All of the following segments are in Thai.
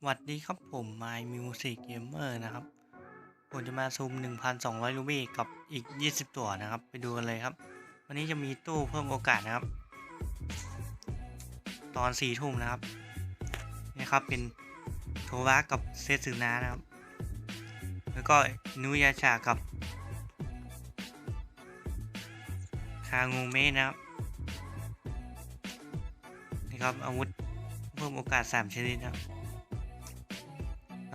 สวัสดีครับผม My Music Gamer นะครับ ผมจะมาซูม 1,200 รูบี้กับอีก 20 ตัวนะครับ ไปดูกันเลยครับ วันนี้จะมีตู้เพิ่มโอกาสนะครับ ตอน4ทุ่มนะครับนี่ครับเป็นโทวะกับเซซึนานะครับ แล้วก็นุยาชากับคางูเมะนะครับนี่ครับอาวุธเพิ่มโอกาส 3 ชนิดนะครับ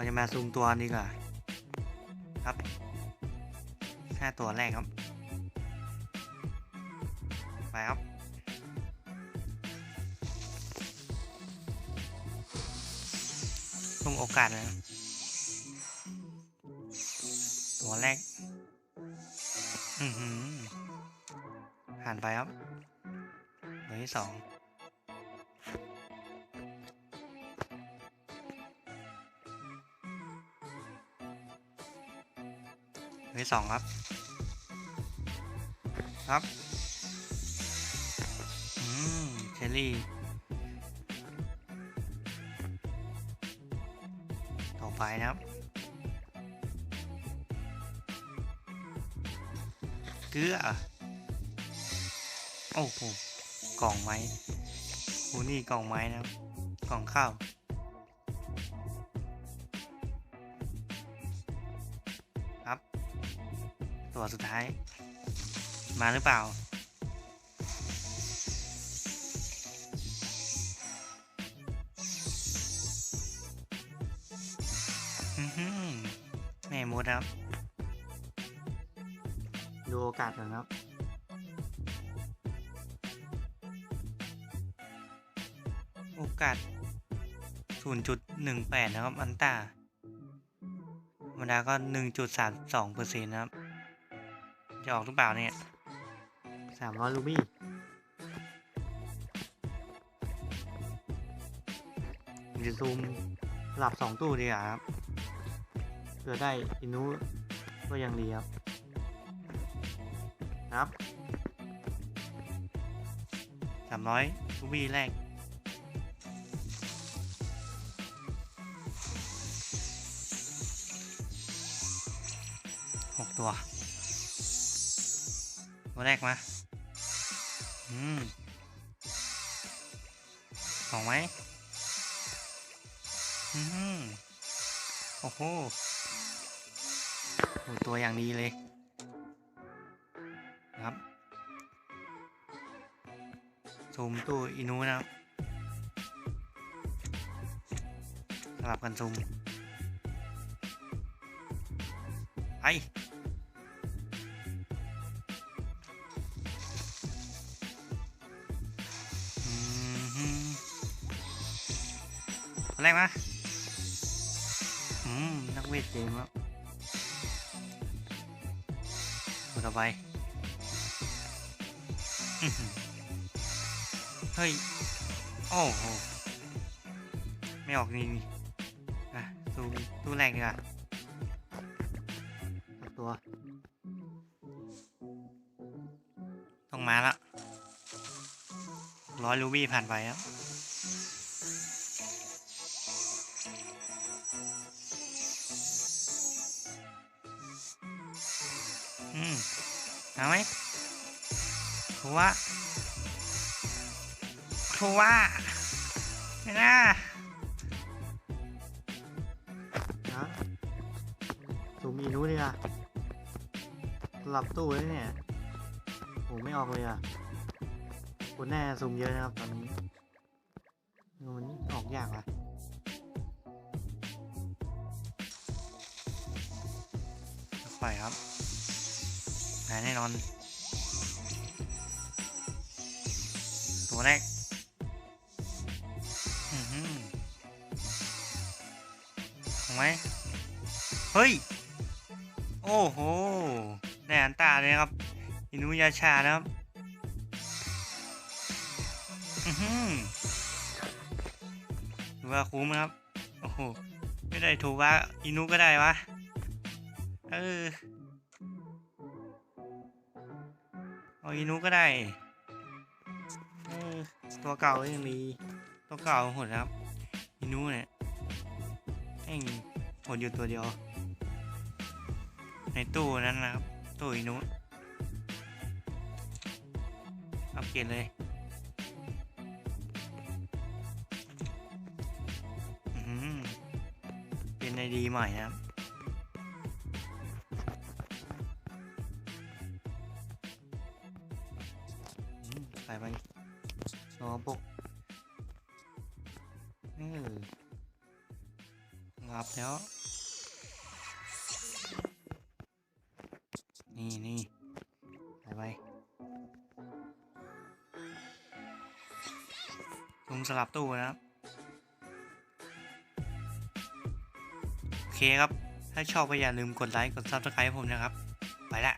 เราจะมาซูมตัวดีกว่าครับห้าตัวแรกครับ ไปครับซูมโอกาสเลยนะตัวแรก อือหือผ่านไปครับตัวที่สอง ที่สองครับ ครับอืมเชลลี่ต่อไปนะครับ เกลือ โอ้โหกล่องไม้โหนี่กล่องไม้นะครับ กล่องข้าว ตัวสุดท้าย มาหรือเปล่าอื้อหือแม่มดครับ ดูโอกาสก่อนครับโอกาส 0.18 นะครับ อันต้าธรรมดาก็ 1.32เปอร์เซ็นต์นะครับ จะออกหรือเปล่าเนี่ยสามร้อยรูบี้ผมจะซูมสลับสองตู้ดีกว่าครับเพื่อได้อินุก็ยังดีครับครับสามร้อยรูบี้แรกหกตัว ตัวแรกมาอืมสองไหมอืมโอ้โหตัวอย่างดีเลยครับซูมตู้อินูนะครับสลับกันซูมไป แรกมาอืม นักเวทเกมครับคนต่อไปเฮ้ย โอ้โห ไม่ออกนี่นี่อะตู้ตู้แรกดีกว่าสักตัว ต้องมาละร้อยลูบี้ผ่านไปครับ อืมเอาไหมทัวทัวไม่น่าฮะซูมอีนู้นี่อะสลับตู้เลยเนี่ยโหไม่ออกเลยอะคุณแน่ซูมเยอะนะครับตอนนี้มันออกยากว่ะไปครับ หายแน่นอน ตัวแรกอือหือถูกไหมเฮ้ย โอ้โหได้อันตาเลยครับ อินุยาชานะครับอือหือถือว่าคุ้มครับ โอ้โห ไม่ได้ถูกว่าอินุก็ได้วะ เออ เอาอินุก็ได้ตัวเก่าก็ยังดีตัวเก่าหดครับอินุเนี่ยคนอยู่ตัวเดียว ในตู้นั้นนะครับตู้อีนุอัปเกรดเลยอืมเป็นไอดีใหม่นะครับ เออรับแล้ว นี่นี่ใส่ไปลุงสลับตู้นะครับ โอเคครับ ถ้าชอบก็อย่าลืมกดไลค์ กด Subscribe ผมนะครับ ไปละ